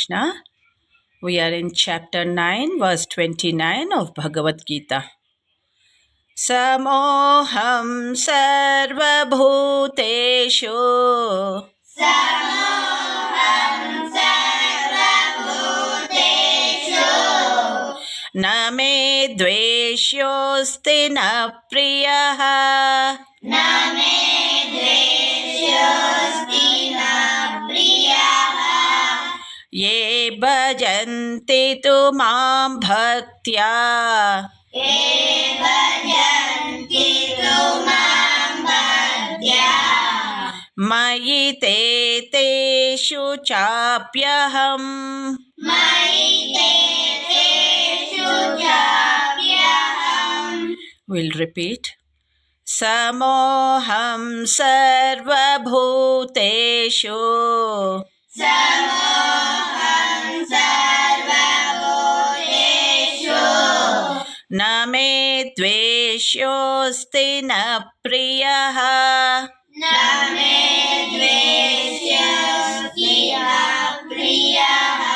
Krishna. We are in chapter 9, verse 29 of Bhagavad Gita. Samoham sarvabhuteshu. Samoham sarvabhuteshu. Na me dveshyosti priyaha. भजन्ति तु माँ भक्त्या। मयि ते तेषु चाप्यहम्। We'll repeat. समोऽहं सर्वभूतेषु। न मे द्वेष्योऽस्ति न प्रियः। न प्रियः।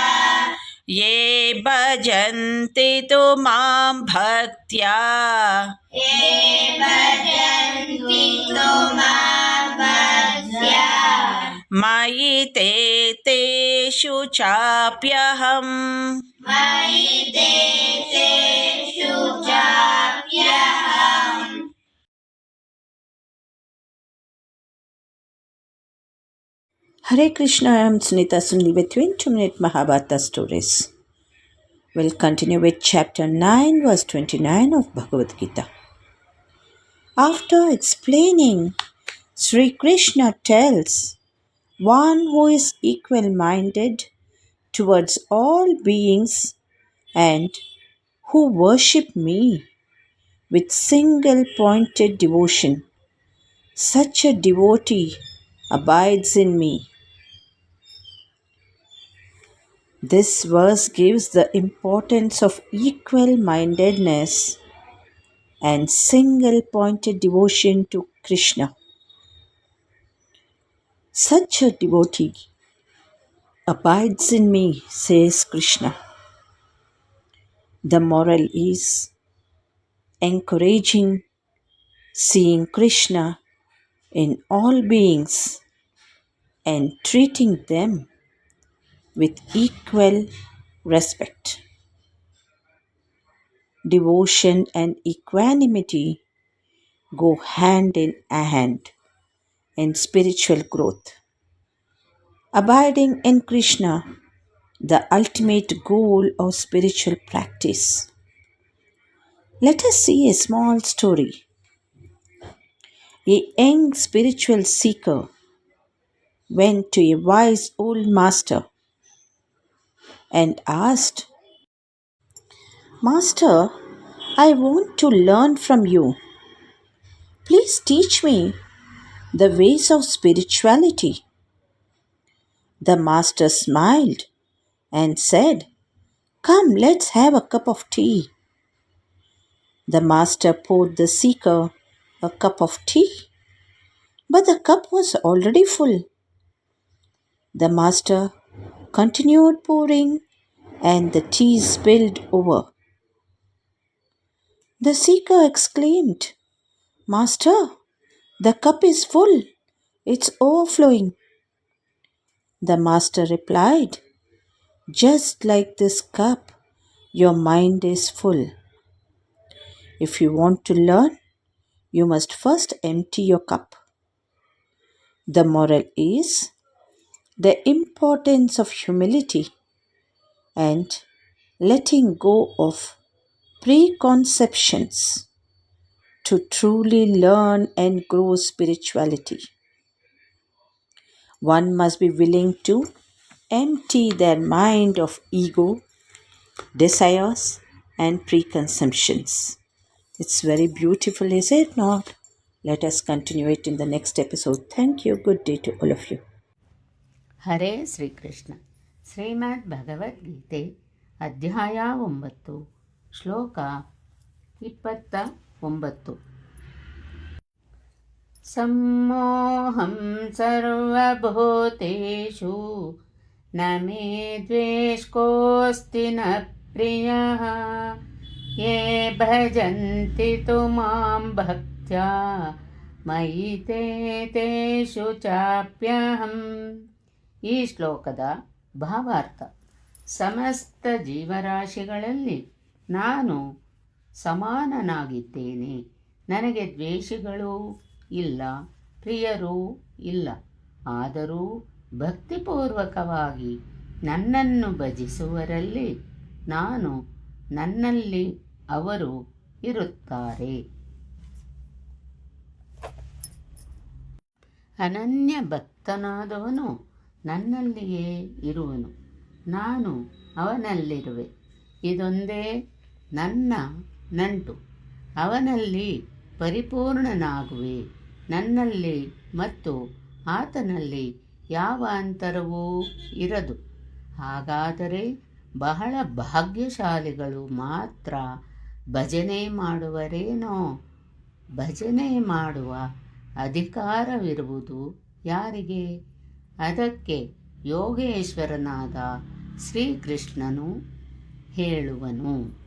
ये भजन्ति तु माँ भक्त्या। मयि ते तेषु चाप्यहम्। मयि ते Hare Krishna, I am Sunita Sunil with you in 2 Minute Mahabharata Stories. We'll continue with chapter 9, verse 29 of Bhagavad Gita. After explaining, Sri Krishna tells one who is equal minded towards all beings and who worship me with single pointed devotion. Such a devotee abides in me This verse gives the importance of equal mindedness and single pointed devotion to Krishna. Such a devotee abides in me, says Krishna. The moral is encouraging seeing Krishna in all beings and treating them with equal respect. Devotion and equanimity go hand in hand in spiritual growth. Abiding in Krishna, the ultimate goal of spiritual practice. Let us see a small story. A young spiritual seeker went to a wise old master and asked, Master, I want to learn from you. Please teach me the ways of spirituality. The master smiled and said, Come, let's have a cup of tea. The master poured the seeker a cup of tea, but the cup was already full. The master continued pouring, and the tea spilled over. The seeker exclaimed, Master, the cup is full, it's overflowing. The master replied, Just like this cup, your mind is full. If you want to learn, you must first empty your cup. The moral is the importance of humility and letting go of preconceptions to truly learn and grow spirituality. One must be willing to empty their mind of ego, desires, and preconceptions. It's very beautiful, is it not? Let us continue it in the next episode. Thank you. Good day to all of you. ಹರೇ ಶ್ರೀಕೃಷ್ಣ ಶ್ರೀಮದ್ ಭಗವದ್ಗೀತೆ ಅಧ್ಯಾಯ ಒಂಬತ್ತು ಶ್ಲೋಕ ಇಪ್ಪತ್ತ ಒಂಬತ್ತು ಸಮ್ಮೋಹಂ ಸರ್ವಭೂತೇಷು न मे द्वेष्कोऽस्ति न प्रियः ये भजन्ति तु मां भक्त्या मयि ते तेषु ಚಾಪ್ಯಹಂ ಈ ಶ್ಲೋಕದ ಭಾವಾರ್ಥ ಸಮಸ್ತ ಜೀವರಾಶಿಗಳಲ್ಲಿ ನಾನು ಸಮಾನನಾಗಿದ್ದೇನೆ ನನಗೆ ದ್ವೇಷಗಳೂ ಇಲ್ಲ ಪ್ರಿಯರೂ ಇಲ್ಲ ಆದರೂ ಭಕ್ತಿಪೂರ್ವಕವಾಗಿ ನನ್ನನ್ನು ಭಜಿಸುವರಲ್ಲಿ ನಾನು ನನ್ನಲ್ಲಿ ಅವರು ಇರುತ್ತಾರೆ. ಅನನ್ಯ ಭಕ್ತನಾದವನು ನನ್ನಲ್ಲಿಯೇ ಇರುವನು. ನಾನು ಅವನಲ್ಲಿರುವೆ. ಇದೊಂದೇ ನನ್ನ ನಂಟು. ಅವನಲ್ಲಿ ಪರಿಪೂರ್ಣನಾಗುವೆ. ನನ್ನಲ್ಲಿ ಮತ್ತು ಆತನಲ್ಲಿ ಯಾವ ಅಂತರವೂ ಇರದು. ಹಾಗಾದರೆ ಬಹಳ ಭಾಗ್ಯಶಾಲಿಗಳು ಮಾತ್ರ ಭಜನೆ ಮಾಡುವರೇನೋ? ಭಜನೆ ಮಾಡುವ ಅಧಿಕಾರವಿರುವುದು ಯಾರಿಗೆ? ಅದಕ್ಕೆ ಯೋಗೇಶ್ವರನಾದ ಶ್ರೀಕೃಷ್ಣನು ಹೇಳುವನು.